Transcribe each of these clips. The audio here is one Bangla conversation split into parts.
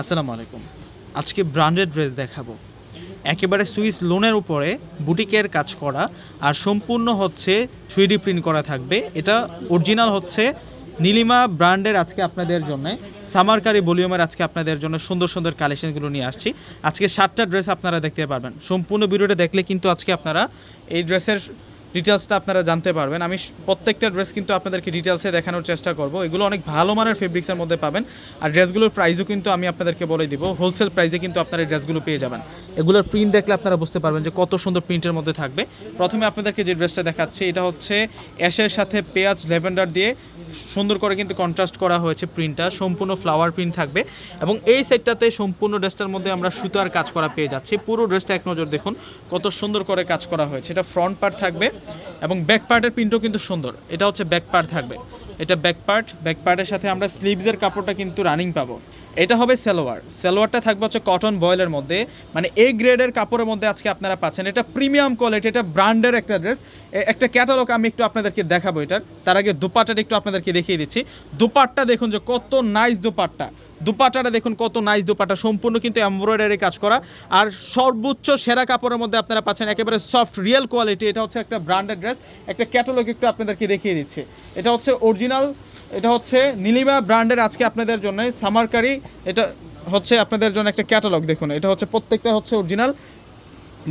আসসালামু আলাইকুম। আজকে ব্র্যান্ডেড ড্রেস দেখাবো। একেবারে সুইস লোনের উপরে বুটিকের কাজ করা আর সম্পূর্ণ হচ্ছে থ্রি ডি প্রিন্ট করা থাকবে। এটা অরিজিনাল হচ্ছে নীলিমা ব্র্যান্ডের আজকে আপনাদের জন্য সামারকারি ভলিউমের আজকে আপনাদের জন্য সুন্দর সুন্দর কালেকশনগুলো নিয়ে আসছি। আজকে সাতটা ড্রেস আপনারা দেখতে পারবেন। সম্পূর্ণ ভিডিওটা দেখলে কিন্তু আজকে আপনারা এই ড্রেসের ডিটেলসটা আপনারা জানতে পারবেন। আমি প্রত্যেকটা ড্রেস কিন্তু আপনাদেরকে ডিটেলসে দেখানোর চেষ্টা করব। এগুলো অনেক ভালো মানের ফেব্রিক্সের মধ্যে পাবেন। আর ড্রেসগুলোর প্রাইসও কিন্তু আমি আপনাদেরকে বলে দিব। হোলসেল প্রাইসে কিন্তু আপনারা ড্রেসগুলো পেয়ে যাবেন। এগুলোর প্রিন্ট দেখলে আপনারা বুঝতে পারবেন যে কত সুন্দর প্রিন্টের মধ্যে থাকবে। প্রথমে আপনাদেরকে যে ড্রেসটা দেখাচ্ছি, এটা হচ্ছে অ্যাশের সাথে পেঁয়াজ, ল্যাভেন্ডার দিয়ে সুন্দর করে কিন্তু কন্ট্রাস্ট করা হয়েছে প্রিন্টটা সম্পূর্ণ ফ্লাওয়ার প্রিন্ট থাকবে। এবং এই সেটটাতে সম্পূর্ণ ড্রেসটার মধ্যে আমরা সুতার কাজ করা পেয়ে যাচ্ছি। পুরো ড্রেসটা এক নজর দেখুন, কত সুন্দর করে কাজ করা হয়েছে। এটা ফ্রন্ট পার্ট থাকবে। এবং ব্যাক পার্টের প্রিন্টও কিন্তু সুন্দর। এটা হচ্ছে ব্যাক পার্ট থাকবে। এটা ব্যাক পার্ট ব্যাক পার্টের সাথে আমরা স্লিভসের কাপড়টা কিন্তু রানিং পাবো। এটা হবে সালোয়ার। সালোয়ারটা থাকবে হচ্ছে কটন বয়েলের মধ্যে। মানে এ গ্রেডের কাপড়ের মধ্যে আজকে আপনারা পাচ্ছেন। এটা প্রিমিয়াম কোয়ালিটি এটা ব্র্যান্ডের একটা ড্রেস একটা ক্যাটালগ আমি একটু আপনাদেরকে দেখাবো এটার। তার আগে দুপাট্টাটা একটু আপনাদেরকে দেখিয়ে দিচ্ছি। দুপাট্টা দেখুন যে কত নাইস দুপাট্টা। দুপাট্টাটা দেখুন কত নাইস দুপাট্টা। সম্পূর্ণ কিন্তু এমব্রয়ডারি কাজ করা। আর সর্বোচ্চ সেরা কাপড়ের মধ্যে আপনারা পাচ্ছেন একেবারে সফট রিয়েল কোয়ালিটি এটা হচ্ছে একটা ব্র্যান্ডেড ড্রেস একটা ক্যাটালগ একটু আপনাদেরকে দেখিয়ে দিচ্ছি। এটা হচ্ছে অরিজিনাল এটা হচ্ছে নীলিমা ব্র্যান্ডের আজকে আপনাদের জন্য। সামারকারি এটা হচ্ছে আপনাদের জন্য একটা ক্যাটালগ দেখুন। এটা হচ্ছে প্রত্যেকটা হচ্ছে অরিজিনাল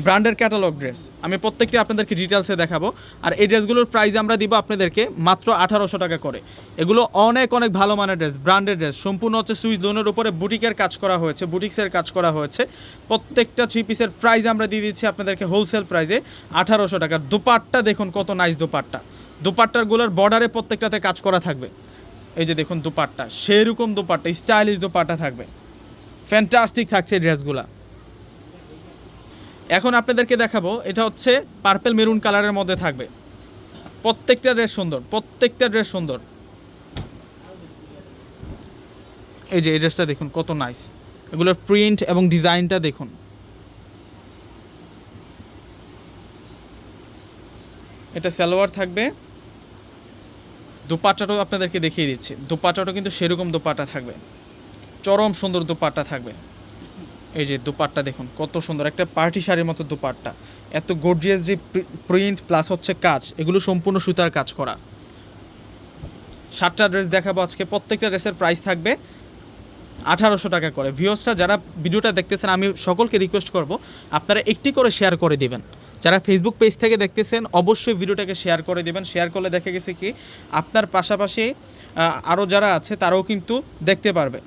ব্র্যান্ডের ক্যাটালগ ড্রেস আমি প্রত্যেকটি আপনাদেরকে ডিটেলসে দেখাবো। আর এই ড্রেসগুলোর প্রাইস আমরা দিব আপনাদেরকে মাত্র আঠারোশো টাকা করে। এগুলো অনেক অনেক ভালো মানের ড্রেস ব্র্যান্ডেড ড্রেস সম্পূর্ণ হচ্ছে সুইচ দোনের উপরে বুটিকের কাজ করা হয়েছে, বুটিক্সের কাজ করা হয়েছে। প্রত্যেকটা থ্রি পিসের প্রাইস আমরা দিয়ে দিচ্ছি আপনাদেরকে হোলসেল প্রাইসে আঠারোশো টাকা। দুপাট্টা দেখুন কত নাইস দুপাট্টা। দুপাট্টারগুলোর বর্ডারে প্রত্যেকটাতে কাজ করা থাকবে। এই যে দেখুন দুপাট্টা, সেরকম দুপাট্টা স্টাইলিশ দুপাট্টা থাকবে। ফ্যান্টাস্টিক থাকছে ড্রেসগুলা এখন আপনাদেরকে দেখাবো, এটা হচ্ছে পার্পেল মেরুন কালারের মধ্যে থাকবে। প্রত্যেকটা ড্রেস সুন্দর, প্রত্যেকটা ড্রেস সুন্দর। এই যে এই ড্রেসটা দেখুন, কত নাইস এগুলোর প্রিন্ট এবং ডিজাইনটা দেখুন। এটা সালোয়ার থাকবে। দুপাট্টাটাও আপনাদেরকে দেখিয়ে দিচ্ছি। দুপাট্টাটাও কিন্তু সেরকম দুপাট্টা থাকবে। চরম সুন্দর দুপাট্টা থাকবে। এই যে দুপাট্টা দেখুন, কত সুন্দর। একটা পার্টি শাড়ির মতো দুপাট্টা। এত গর্জিয়াস যে প্রিন্ট প্লাস হচ্ছে কাজ, এগুলো সম্পূর্ণ সুতার কাজ করা। সাতটা ড্রেস দেখাবো আজকে। প্রত্যেকটা ড্রেসের প্রাইস থাকবে আঠারোশো টাকা করে। ভিউসটা যারা ভিডিওটা দেখতেছেন, আমি সকলকে রিকোয়েস্ট করব, আপনারা একটি করে শেয়ার করে দিবেন। যারা ফেসবুক পেজ থেকে দেখতেছেন, অবশ্যই ভিডিওটাকে শেয়ার করে দিবেন। শেয়ার করলে দেখা গেছে কি, আপনার পাশাপাশি আরও যারা আছে, তারাও কিন্তু দেখতে পারবে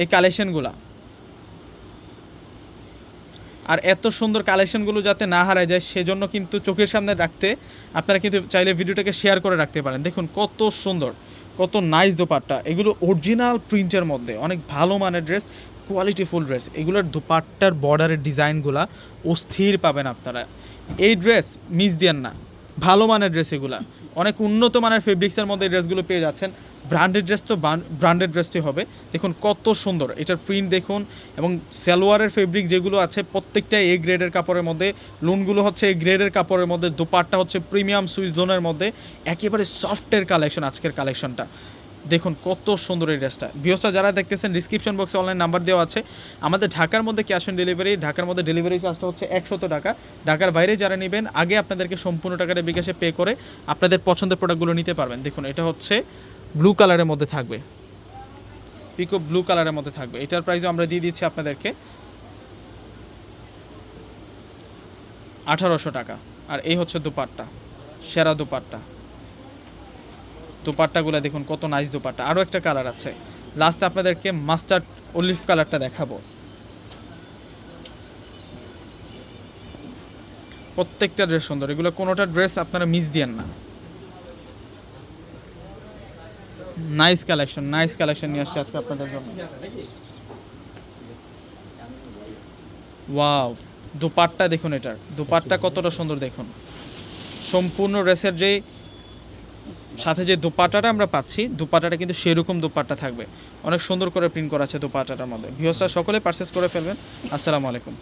এই কালেকশনগুলা আর এত সুন্দর কালেকশনগুলো যাতে না হারায় যায়, সেজন্য কিন্তু চোখের সামনে রাখতে আপনারা কিন্তু চাইলে ভিডিওটাকে শেয়ার করে রাখতে পারেন। দেখুন, কত সুন্দর, কত নাইস দোপাট্টা। এগুলো অরিজিনাল প্রিন্টের মধ্যে, অনেক ভালো মানের ড্রেস কোয়ালিটিফুল ড্রেস এগুলোর দুপাট্টার বর্ডারের ডিজাইনগুলা অস্থির পাবেন আপনারা। এই ড্রেস মিস দিয়েন না। ভালো মানের ড্রেস এগুলা। অনেক উন্নত মানের ফেব্রিক্সের মধ্যে ড্রেসগুলো পেয়ে যাচ্ছেন। ব্র্যান্ডেড ড্রেস তো ব্র্যান্ডেড ড্রেসটি হবে। দেখুন কত সুন্দর। এটার প্রিন্ট দেখুন এবং সালোয়ারের ফেব্রিক যেগুলো আছে, প্রত্যেকটা এ গ্রেডের কাপড়ের মধ্যে লুনগুলো হচ্ছে এ গ্রেডের কাপড়ের মধ্যে, দুপাট্টা হচ্ছে প্রিমিয়াম সুইচ লোনের মধ্যে, একেবারে সফটের কালেকশন আজকের কালেকশনটা দেখুন, কত সুন্দর এই ড্রেসটা। ভিওসটা যারা দেখতেছেন ডিসক্রিপশন বক্সে অনলাইন নাম্বার দেওয়া আছে। আমাদের ঢাকার মধ্যে ক্যাশ অন ডেলিভারি ঢাকার মধ্যে ডেলিভারি চার্জটা হচ্ছে একশত টাকা। ঢাকার বাইরে যারা নেবেন, আগে আপনাদেরকে সম্পূর্ণ টাকাটা বিকাশে পে করে আপনাদের পছন্দের প্রোডাক্টগুলো নিতে পারবেন। দেখুন, এটা হচ্ছে ব্লু কালারের মধ্যে থাকবে। পিকো ব্লু কালারের মধ্যে থাকবে। এটার প্রাইসও আমরা দিয়ে দিচ্ছি আপনাদেরকে আঠারোশো টাকা। আর এই হচ্ছে দুপাট্টা, সেরা দুপাট্টা। দুপাট্টাগুলো দেখুন, কত নাইস দুপাট্টা। আরও একটা কালার আছে। লাস্ট আপনাদেরকে মাস্টার্ড অলিভ কালারটা দেখাবো। প্রত্যেকটা ড্রেস সুন্দর। এগুলো কোনোটা ড্রেস আপনারা মিস দিয়েন না। নাইস কালেকশন নাইস কালেকশন নিয়ে আসছে আজকে আপনাদের জন্য। ওয়াও দুপাট্টা দেখুন এটার। দুপাট্টা কতটা সুন্দর দেখুন। সম্পূর্ণ ড্রেসের যে সাথে যে দোপাটাটা আমরা পাচ্ছি, দোপাটাটা কিন্তু সেরকম দুপাট্টা থাকবে। অনেক সুন্দর করে প্রিন্ট করা আছে দোপাটাটার মধ্যে। ভিওসরা সকলে পারচেস করে ফেলবেন। আসসালামু আলাইকুম।